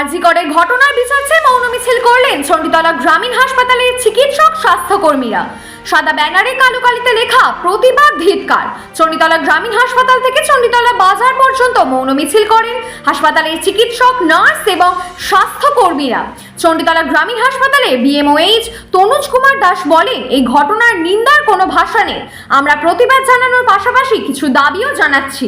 আরজিকরের ঘটনার বিচার চেয়ে মৌন মিছিল করলেন চণ্ডীতলা গ্রামীণ হাসপাতালের চিকিৎসক স্বাস্থ্যকর্মীরা। সাদা ব্যানারে কালো কালিতে লেখা, প্রতিবাদ ধিৎকার। চণ্ডীতলা গ্রামীণ হাসপাতাল থেকে চণ্ডীতলা বাজার পর্যন্ত মৌন মিছিল করেন হাসপাতালের চিকিৎসক, নার্স এবং স্বাস্থ্যকর্মীরা। চণ্ডীতলা গ্রামীণ হাসপাতালে বিএমওএইচ তনুজ কুমার দাস বলেন, এই ঘটনার নিন্দার কোনো ভাষা নেই। আমরা প্রতিবাদ জানানোর পাশাপাশি কিছু দাবিও জানাচ্ছি।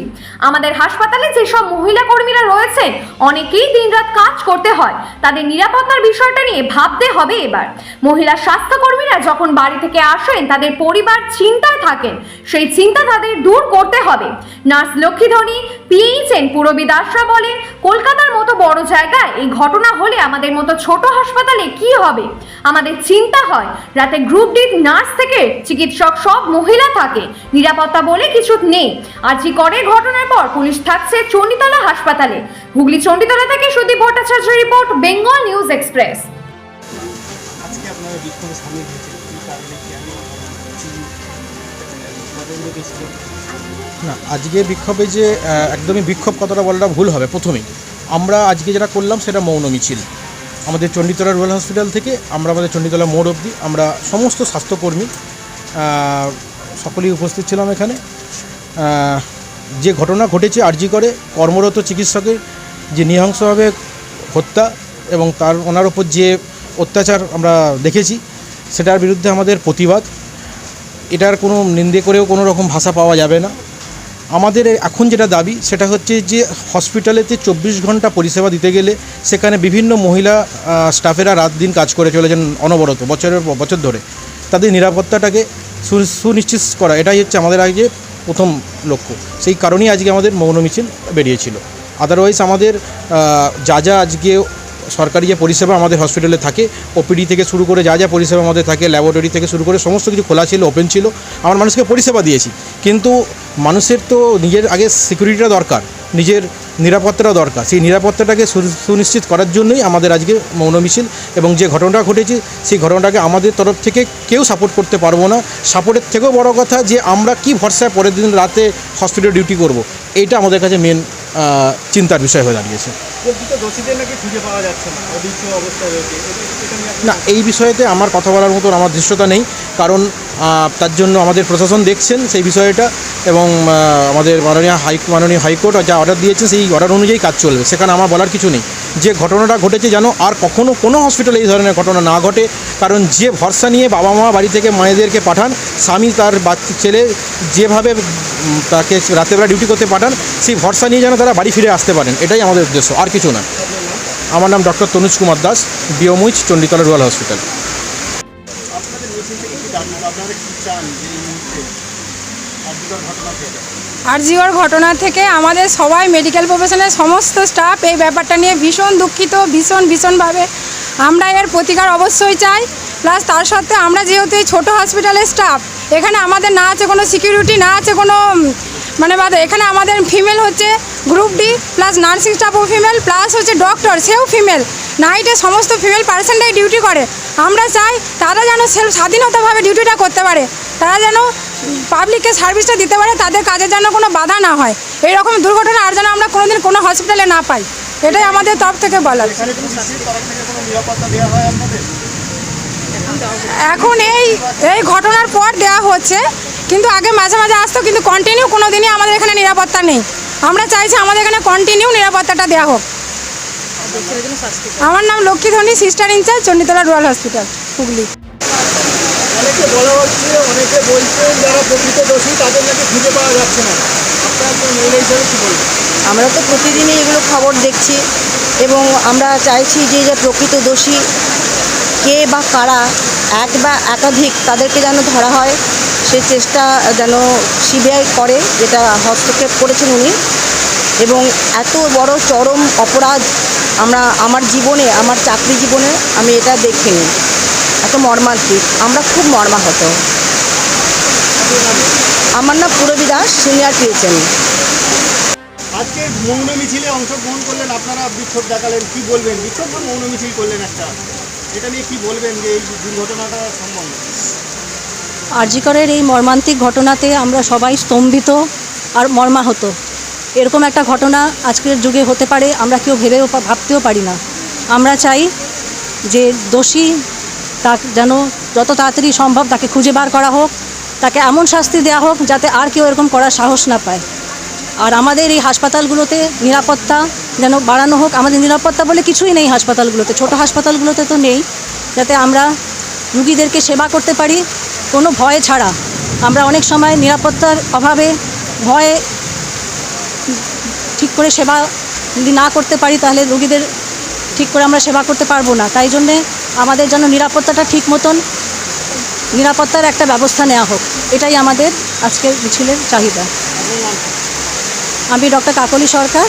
আমাদের হাসপাতালে যেসব মহিলা কর্মীরা রয়েছেন অনেকেই দিনরাত কাজ করতে হয়। তাদের নিরাপত্তার বিষয়টা নিয়ে ভাবতে হবে এবার। মহিলা স্বাস্থ্যকর্মীরা যখন বাড়ি থেকে আসেন, তাদের পরিবার চিন্তায় থাকেন। সেই চিন্তা তাদের দূর করতে হবে। নার্স লক্ষ্মীধনী পিএইচএন পুরবী দাসরা বলেন, কলকাতার মতো বড় জায়গায় এই ঘটনা হলে আমাদের মতো ছোট হাসপাতালে কি হবে? আমাদের চিন্তা হয় রাতে গ্রুপ ডি নার্স থেকে চিকিৎসক সব মহিলা থাকে। নিরাপত্তা বলে কিছু নেই। আজই করের ঘটনার পর পুলিশ থাকছে চণ্ডীতলা হাসপাতালে। হুগলি চণ্ডীতলা থেকে Sudip Bhattacharya report Bengal news express. আজকে আপনারা বিক্ষোভে সামিল হয়েছে কী কারণে কি নরেন্দ্র না আজকে বিক্ষোভে যে আহ, একদমই বিক্ষোভ কথাটা বলাটা ভুল হবে প্রথমেই। আমরা আজকে যেটা করলাম সেটা মৌন মিছিল। আমাদের চণ্ডীতলা রুরাল হসপিটাল থেকে আমরা আমাদের চণ্ডীতলা মোড় অবধি আমরা সমস্ত স্বাস্থ্যকর্মী সকলেই উপস্থিত ছিলাম এখানে। যে ঘটনা ঘটেছে আরজি করে, কর্মরত চিকিৎসকের যে নৃশংসভাবে হত্যা এবং তার, ওনার ওপর যে অত্যাচার আমরা দেখেছি, সেটার বিরুদ্ধে আমাদের প্রতিবাদ। এটার কোনো নিন্দে করেও কোনো রকম ভাষা পাওয়া যাবে না। আমাদের এখন যেটা দাবি, সেটা হচ্ছে যে হসপিটালেতে চব্বিশ ঘণ্টা পরিষেবা দিতে গেলে সেখানে বিভিন্ন মহিলা স্টাফেরা রাত দিন কাজ করে চলেছেন অনবরত, বছরের বছর ধরে। তাদের নিরাপত্তাটাকে সুনিশ্চিত করা, এটাই হচ্ছে আমাদের আগে প্রথম লক্ষ্য। সেই কারণেই আজকে আমাদের মৌন মিছিল বেরিয়েছিল। আদারওয়াইজ আমাদের যা যা আজকে সরকারি যে পরিষেবা আমাদের হসপিটালে থাকে ওপিডি থেকে শুরু করে যা যা পরিষেবা আমাদের থাকে ল্যাবরেটরি থেকে শুরু করে সমস্ত কিছু খোলা ছিল ওপেন ছিল, আমার মানুষকে পরিষেবা দিয়েছি। কিন্তু মানুষের তো নিজের আগে সিকিউরিটিটা দরকার, নিজের নিরাপত্তাটা দরকার। সেই নিরাপত্তাটাকে সুনিশ্চিত করার জন্যই আমাদের আজকে মৌন মিছিল এবং যে ঘটনাটা ঘটেছে, সেই ঘটনাটাকে আমাদের তরফ থেকে কেউ সাপোর্ট করতে পারব না। সাপোর্টের থেকেও বড় কথা যে আমরা কি ভরসায় পরের দিন রাতে হসপিটালে ডিউটি করব এইটা আমাদের কাছে মেন চিন্তার বিষয় হয়ে দাঁড়িয়েছে। না এই বিষয়েতে আমার কথা বলার মতন আমার দৃশ্যতা নেই কারণ তার জন্য আমাদের প্রশাসন দেখছেন সেই বিষয়টা এবং আমাদের মাননীয় হাই মাননীয় হাইকোর্ট যা অর্ডার দিয়েছে সেই অর্ডার অনুযায়ী কাজ চলবে সেখানে আমার বলার কিছু নেই। যে ঘটনাটা ঘটেছে যেন আর কখনো কোনো হসপিটালে এই ধরনের ঘটনা না ঘটে। কারণ যে ভরসা নিয়ে বাবা মা বাড়ি থেকে মায়েদেরকে পাঠান, স্বামী তার বাচ্চা ছেলে যেভাবে তাকে রাতেরবেলা ডিউটি করতে পাঠান, সেই ভরসা নিয়ে যেন তারা বাড়ি ফিরে আসতে পারেন। এটাই আমাদের উদ্দেশ্য, আর কিছু না। আমার নাম ডক্টর তনুজ কুমার দাস, বিয়মুইচ, চণ্ডীতলা রুয়াল হসপিটাল আপনারা কি চান যে এই মুহূর্তে? ঘটনা আরজিওর ঘটনা থেকে আমাদের সবাই মেডিকেল প্রফেশনের সমস্ত স্টাফ এই ব্যাপারটা নিয়ে ভীষণ দুঃখিত, ভীষণ, ভীষণভাবে। আমরা এর প্রতিকার অবশ্যই চাই। প্লাস তার সত্ত্বেও আমরা যেহেতু এই ছোটো হসপিটালের স্টাফ এখানে আমাদের না আছে কোনো সিকিউরিটি না আছে কোনো মানে এখানে আমাদের ফিমেল হচ্ছে গ্রুপ ডি প্লাস নার্সিং স্টাফও ফিমেল প্লাস হচ্ছে ডক্টর সেও ফিমেল নাইটে সমস্ত ফিমেল পার্সেন্টাই ডিউটি করে। আমরা চাই তারা যেন সেলফ স্বাধীনতাভাবে ডিউটিটা করতে পারে। তারা যেন পাবলিককে সার্ভিসটা দিতে পারে তাদের কাজের যেন কোনো বাধা না হয়। এই রকম দুর্ঘটনা আর যেন আমরা কোনোদিন কোনো হসপিটালে না পাই। এটাই আমাদের তরফ থেকে বলার। এখানে এই এই ঘটনার পর দেওয়া হচ্ছে কিন্তু আগে মাঝে মাঝে আসতো কিন্তু কন্টিনিউ কোনো দিনই আমাদের এখানে নিরাপত্তা নেই। আমরা চাইছি আমাদের এখানে কন্টিনিউ নিরাপত্তাটা দেওয়া হোক। আমার নাম Lakshmidhani sister incharge Chanditala rural hospital Hooghly. বলা হচ্ছে অনেকে বলছেন যারা প্রকৃত দোষী, তাদের নাকি খুঁজে পাওয়া যাচ্ছে না। আমরা তো প্রতিদিনই এগুলো খবর দেখছি এবং আমরা চাইছি যে যে প্রকৃত দোষী, কে বা কারা, এক বা একাধিক তাদেরকে যেন ধরা হয়, সে চেষ্টা যেন সিবিআই করে, যেটা হস্তক্ষেপ করেছেন উনি। এবং এত বড় চরম অপরাধ আমরা, আমার জীবনে, আমার চাকরি জীবনে আমি এটা দেখিনি। এত মর্মান্তিক আমরা খুব মর্মাহত। আমার নাম পুরবী দাস সিনিয়র পিএইচএম আজকে মৌন মিছিলে অংশগ্রহণ করলেন আপনারা বিক্ষোভ দেখালেন কি বলবেন? বিক্ষোভ মৌন মিছিল করলেন একটা? এটা নিয়ে কি বলবেন যে এই দুর্ঘটনাটা সম্বন্ধে আরজিকরের এই মর্মান্তিক ঘটনাতে আমরা সবাই স্তম্ভিত আর মর্মাহত। এরকম একটা ঘটনা আজকের যুগে হতে পারে আমরা কেউ ভেবেও ভাবতেও পারি না। আমরা চাই যে দোষী তা যেন যত তাড়াতাড়ি সম্ভব তাকে খুঁজে বার করা হোক, তাকে এমন শাস্তি দেওয়া হোক যাতে আর কেউ এরকম করার সাহস না পায়। আর আমাদের এই হাসপাতালগুলোতে নিরাপত্তা যেন বাড়ানো হোক, আমাদের নিরাপত্তা বলে কিছুই নেই হাসপাতালগুলোতে, ছোট হাসপাতালগুলোতে তো নেই, যাতে আমরা রুগীদেরকে সেবা করতে পারি, কোনো ভয় ছাড়া। আমরা অনেক সময় নিরাপত্তার অভাবে ভয়ে ঠিক করে সেবা যদি না করতে পারি, তাহলে রুগীদের ঠিক করে আমরা সেবা করতে পারব না। তাই জন্যে আমাদের যেন নিরাপত্তাটা ঠিক মতন নিরাপত্তার একটা ব্যবস্থা নেওয়া হোক। এটাই আমাদের আজকের মিছিলের চাহিদা। আমি ডক্টর কাকলি সরকার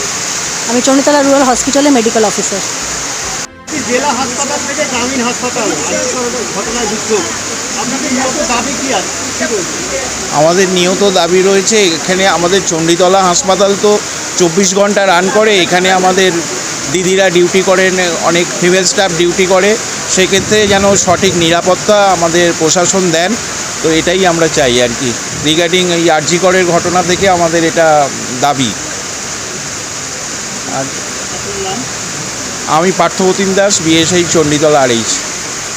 আমি চণ্ডীতলা রুরাল হসপিটালে মেডিকেল অফিসার। জেলা হাসপাতাল থেকে গ্রামীণ হাসপাতাল ঘটনায় বিক্ষোভ আপনাদের মূলত দাবি কি আছে কি বলবেন? আমাদের নিয়ত দাবি রয়েছে এখানে আমাদের চণ্ডীতলা হাসপাতাল তো চব্বিশ ঘণ্টা রান করে এখানে আমাদের দিদিরা ডিউটি করেন অনেক ফিমেল স্টাফ ডিউটি করে সেক্ষেত্রে যেন সঠিক নিরাপত্তা আমাদের প্রশাসন দেন। তো এটাই আমরা চাই আর কি। রিগার্ডিং এই আরজিকরের ঘটনা থেকে আমাদের এটা দাবি। আর আমি পার্থবতীন দাস বিএসআই চণ্ডীতলা আরএইচ